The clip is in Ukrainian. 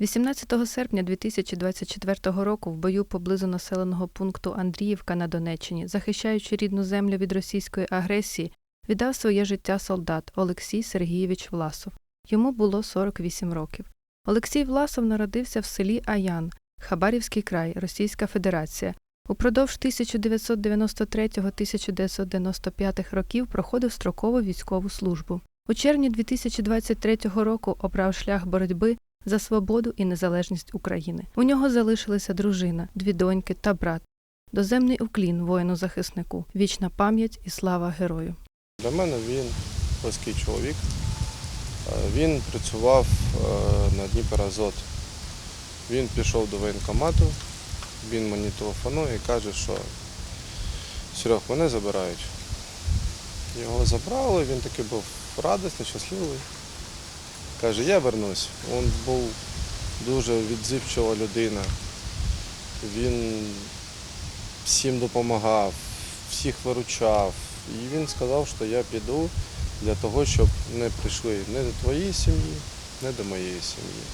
18 серпня 2024 року в бою поблизу населеного пункту Андріївка на Донеччині, захищаючи рідну землю від російської агресії, віддав своє життя солдат Олексій Сергійович Власов. Йому було 48 років. Олексій Власов народився в селі Аян, Хабарівський край, Російська Федерація. Упродовж 1993-1995 років проходив строкову військову службу. У червні 2023 року обрав шлях боротьби за свободу і незалежність України. У нього залишилися дружина, дві доньки та брат. Доземний уклін воїну-захиснику, вічна пам'ять і слава герою. Для мене він близький чоловік. Е, Він працював е, на Дніперазот. Він пішов до воєнкомату, він мені телефонує і каже, що Серег, мене забирають. Його забрали, він такий був радісний, щасливий. Каже, я вернусь. Він був дуже відзивчива людина. Він всім допомагав, всіх виручав. І він сказав, що я піду для того, щоб не прийшли не до твоєї сім'ї, не до моєї сім'ї.